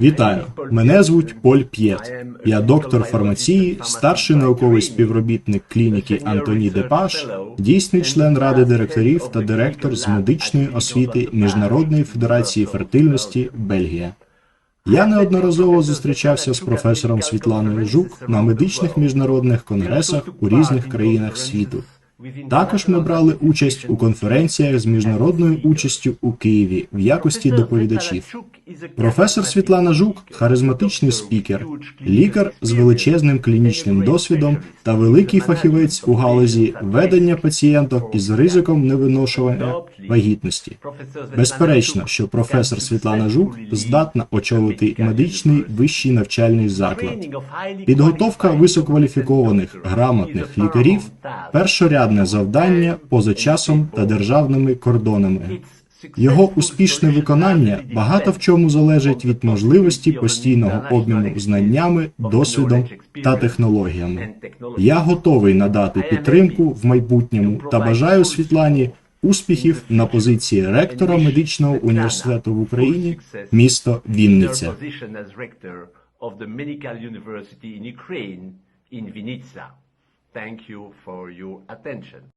Вітаю! Мене звуть Поль П'єт. Я доктор фармації, старший науковий співробітник клініки Антоні Депаш, дійсний член ради директорів та директор з медичної освіти Міжнародної федерації фертильності Бельгія. Я неодноразово зустрічався з професором Світланою Жук на медичних міжнародних конгресах у різних країнах світу. Також ми брали участь у конференціях з міжнародною участю у Києві в якості доповідачів. Професор Світлана Жук харизматичний спікер, лікар з величезним клінічним досвідом та великий фахівець у галузі ведення пацієнток із ризиком невиношування вагітності. Безперечно, що професор Світлана Жук здатна очолити медичний вищий навчальний заклад. Підготовка висококваліфікованих грамотних лікарів першорядне завдання поза часом та державними кордонами. Його успішне виконання багато в чому залежить від можливості постійного обміну знаннями, досвідом та технологіями. Я готовий надати підтримку в майбутньому та бажаю Світлані успіхів на позиції ректора медичного університету в Україні, місто Вінниця. Thank you for your attention.